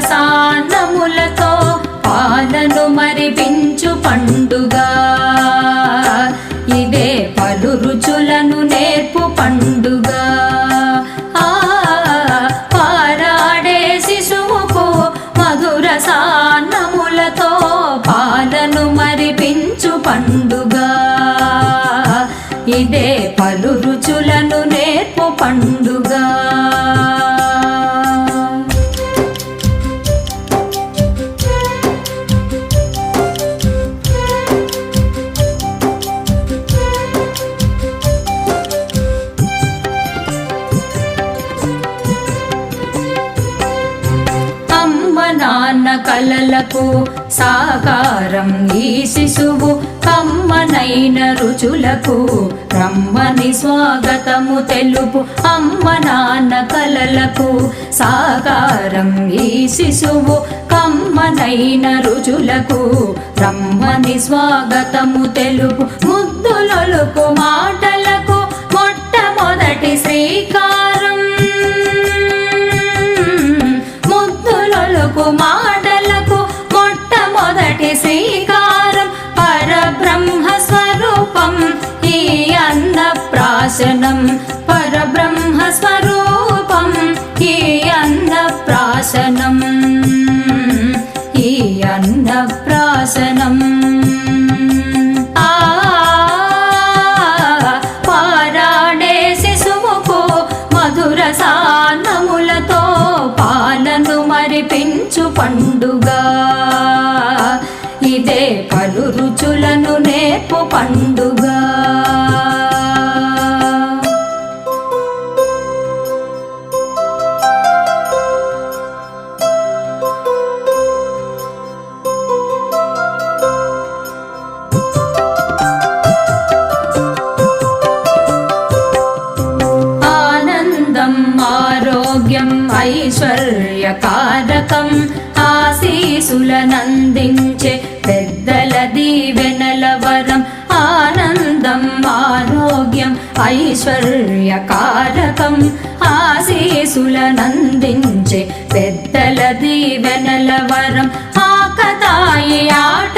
మధుర పాలను మరిపించు పండుగ. ఇదే పలు రుచులను నేర్పు పండుగ. ఆ పారాడే శిశువుకు మధుర సాన్నములతో పాలను మరిపించు పండుగ. ఇదే పలు రుచులను నేర్పు పండుగ. కలలకు సాకారం ఈ శిశువు కమ్మనైన రుచులకు రమ్మని స్వాగతము తెలుపు అమ్మ నాన్న కలలకు. సాకారం ఈ శిశువు కమ్మనైన రుచులకు రమ్మని స్వాగతము తెలుపు. ముద్దులొలుకు మాటలకు మొట్టమొదటి శ్రీకారం. ముద్దులొలుకు మాట ప్రాశనం పరబ్రహ్మ స్వరూపం ఈ అన్న ప్రాశనం ఈ అన్న ప్రాశనం ఆ పారాడే శిశువుకు మధుర సానములతో పాలను మరిపించు పండుగ। ఇదే పలు రుచులను నేర్పు పండుగ। ఐశ్వర్యకారకం ఆశీసులనందించే పెద్దల దీవెనల వరం ఆకతాయి ఆట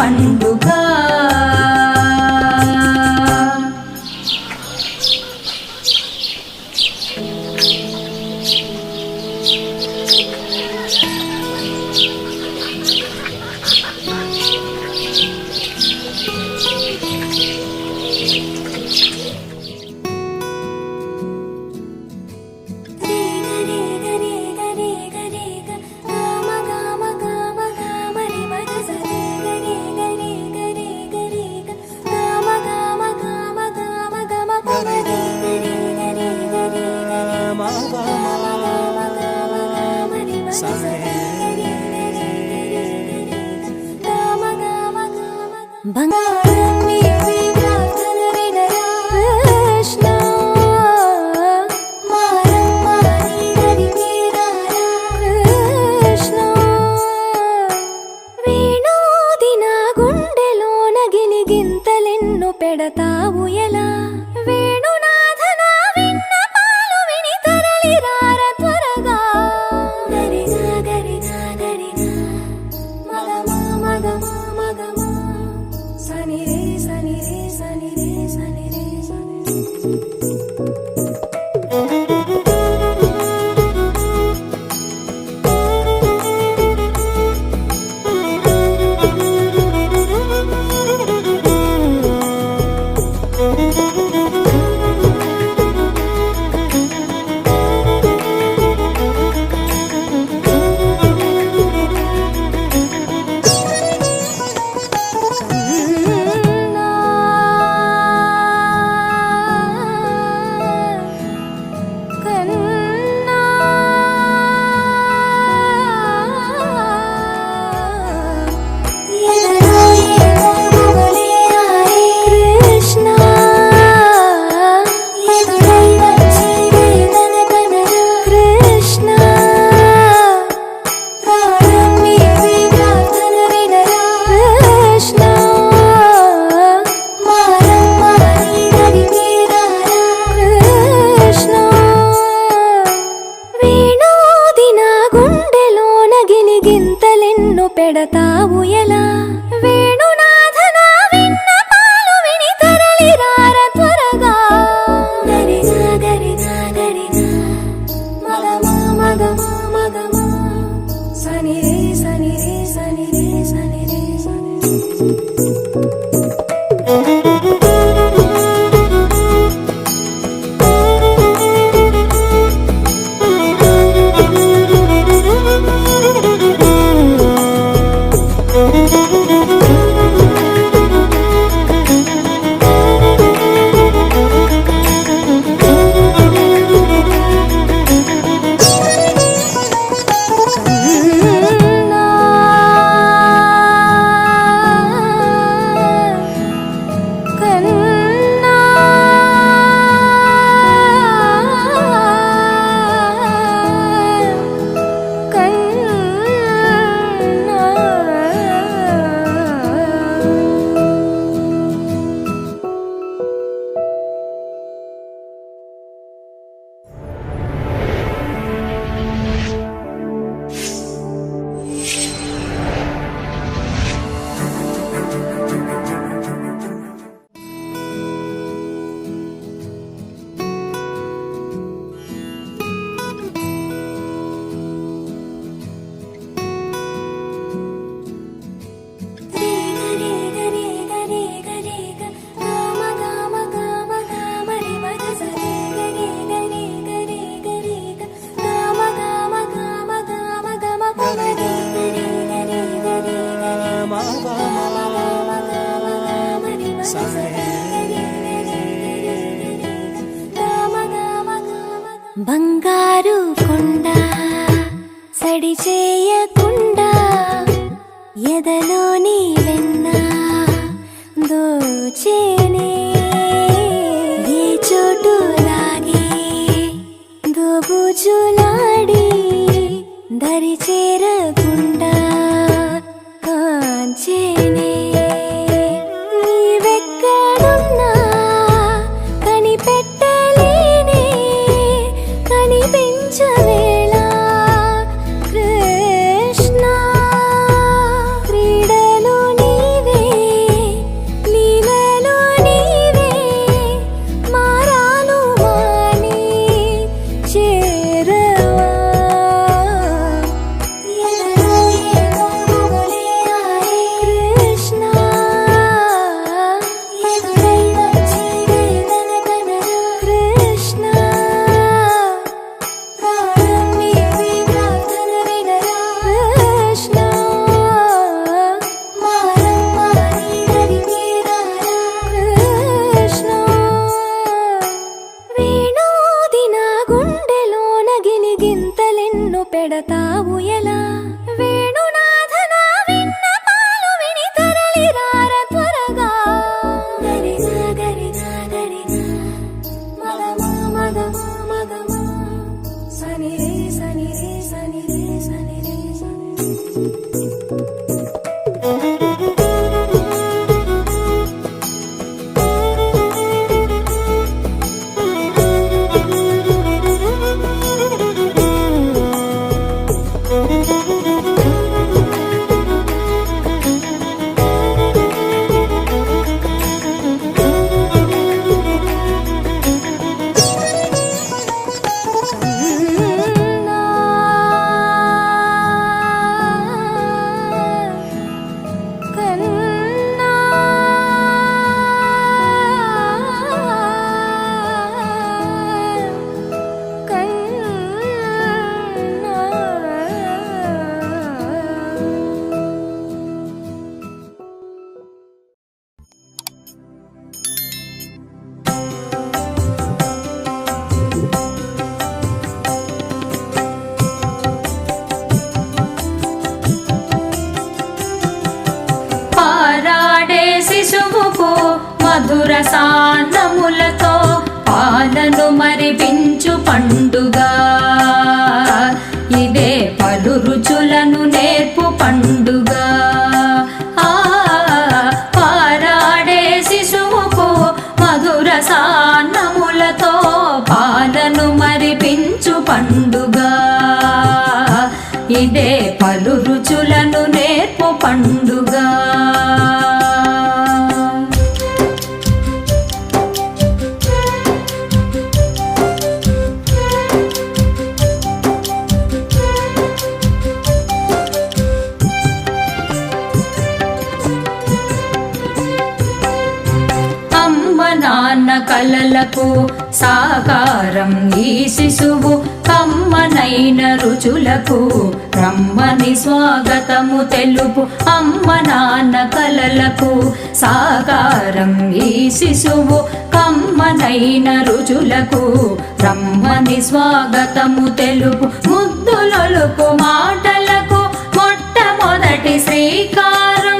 పండుగ. బంగారం బంగారు కొండ సడి చేయకుండా ఎదలోని వెన్న దోచేనే ఏ చోటు లాగే దోబుచులాడి దరిచే మధుర సాన్నములతో పాలను మరి కలలకు సాకారం ఈ శిశువు కమ్మనైన రుచులకు రమ్మని స్వాగతము తెలుపు అమ్మ నాన్న కలలకు సాకారం ఈ శిశువు కమ్మనైన రుచులకు రమ్మని స్వాగతము తెలుపు ముద్దులకు మాటలకు మొట్టమొదటి శ్రీకారం